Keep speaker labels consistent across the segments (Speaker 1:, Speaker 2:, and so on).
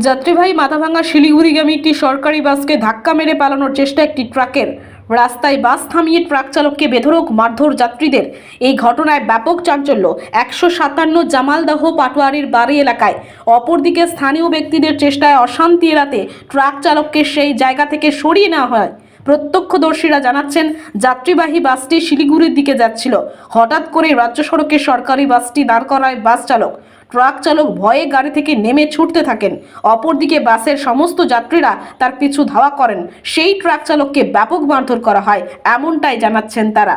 Speaker 1: যাত্রীবাহী মাথাভাঙা শিলিগুড়িগামী একটি সরকারি বাসকে ধাক্কা মেরে পালানোর চেষ্টা একটি ট্রাকের। রাস্তায় বাস থামিয়ে ট্রাক চালককে বেধরক মারধর যাত্রীদের। এই ঘটনায় ব্যাপক চাঞ্চল্য। একশো সাতান্ন জামালদাহ পাটোয়ারির বাড়ি এলাকায়। অপরদিকে স্থানীয় ব্যক্তিদের চেষ্টায় অশান্তি এড়াতে ট্রাক চালককে সেই জায়গা থেকে সরিয়ে নেওয়া হয়। প্রত্যক্ষদর্শীরা জানাচ্ছেন, যাত্রীবাহী বাসটি শিলিগুড়ির দিকে যাচ্ছিল। হঠাৎ করে রাজ্য সড়কে সরকারি বাসটি দাঁড় করায় বাস চালক। ট্রাক চালক ভয়ে গাড়ি থেকে নেমে ছুটতে থাকেন অপরদিকে বাসের সমস্ত যাত্রীরা তার পিছু ধাওয়া করেন সেই ট্রাক চালককে ব্যাপক মারধর করা হয় এমনটাই জানাচ্ছেন তারা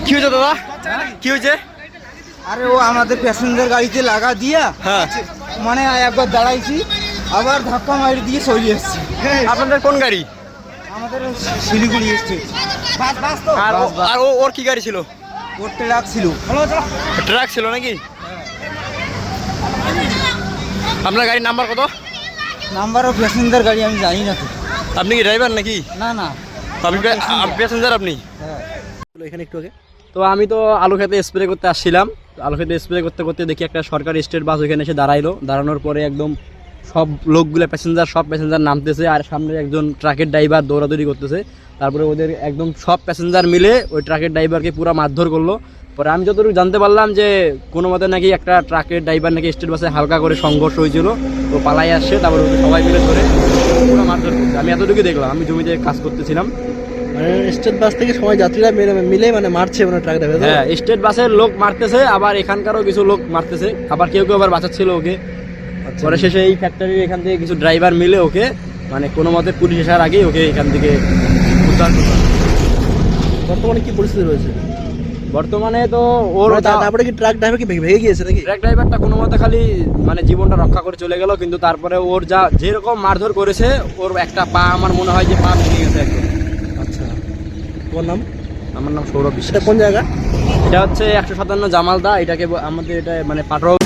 Speaker 2: কি হয়েছে? দাদা কি হয়েছে
Speaker 3: আরে ও আমাদের প্যাসেঞ্জার গাড়িতে লাগা দিয়া
Speaker 2: হ্যাঁ
Speaker 3: মানে একবার দাঁড়াইছি আবার ধাক্কা মারি দিয়ে সরিয়ে এসছি।
Speaker 2: আপনাদের কোন গাড়ি?
Speaker 3: আমাদের শিলিগুড়ি স্টেট
Speaker 2: আর ও- আর ও ওর কি গাড়ি ছিল?
Speaker 3: ওর ট্রাক ছিল
Speaker 2: ট্রাক ছিল নাকি? আপনার গাড়ির নাম্বার কত?
Speaker 3: নাম্বার ও প্যাসেঞ্জার গাড়ি আমি জানি না তো।
Speaker 2: আপনি কি ড্রাইভার নাকি?
Speaker 3: না না।
Speaker 2: আপনি প্যাসেঞ্জার আপনি
Speaker 3: হ্যাঁ।
Speaker 2: এখানে একটু আগে। তো আমি তো আলু খেতে স্প্রে করতে আসছিলাম। আলু খেতে স্প্রে করতে করতে দেখি একটা সরকারি স্টেট বাস ওইখানে এসে দাঁড়াইলো। দাঁড়ানোর পরে একদম সব লোকগুলো প্যাসেঞ্জার সব প্যাসেঞ্জার নামতেছে। আর সামনে একজন ট্রাকের ড্রাইভার দৌড়াদৌড়ি করতেছে। তারপরে ওদের একদম সব প্যাসেঞ্জার মিলে ওই ট্রাকের ড্রাইভারকে পুরো মারধর করল। পরে আমি যতটুকু জানতে পারলাম যে কোনো মতে নাকি একটা ট্রাকের ড্রাইভার নাকি স্টেট বাসে হালকা করে সংঘর্ষ হয়েছিল ও পালাই আসছে তারপরে ওকে সবাই মিলে ধরে পুরো মারধর করছে। আমি এতটুকু দেখলাম আমি জমিতে কাজ করতেছিলাম।
Speaker 4: মানে স্টেট বাস থেকে সবাই যাত্রীরা মিলে মানে মারছে মানে ট্রাক ড্রাইভার
Speaker 2: হ্যাঁ স্টেট বাসের লোক মারতেছে আবার এখানকারও কিছু লোক মারতেছে। আবার কেউ কেউ আবার বাঁচাচ্ছিল ওকে। পরে শেষে এই ফ্যাক্টরির এখান থেকে কিছু ড্রাইভার মিলে ওকে মানে কোনো মতে পুলিশ আসার আগেই ওকে এখান থেকে উদ্ধার করল।
Speaker 4: বর্তমানে কি পরিস্থিতি রয়েছে?
Speaker 2: বর্তমানে তো ওর
Speaker 4: মানে তারপরে কি ট্রাক ড্রাইভার কি ভেঙে গিয়েছে নাকি?
Speaker 2: ট্রাক ড্রাইভারটা কোনো মতে খালি মানে জীবনটা রক্ষা করে চলে গেল কিন্তু তারপরে ওর যা যেরকম মারধর করেছে ওর একটা পা আমার মনে হয় যে পা ভেঙে গেছে একদম।
Speaker 4: আচ্ছা। তোমার নাম?
Speaker 2: আমার নাম সৌরভ বিশ্বাস।
Speaker 4: এটা কোন জায়গা?
Speaker 2: এটা হচ্ছে একশো সাতান্ন জামালদা এটাকে আমাদের এটা মানে পাটরা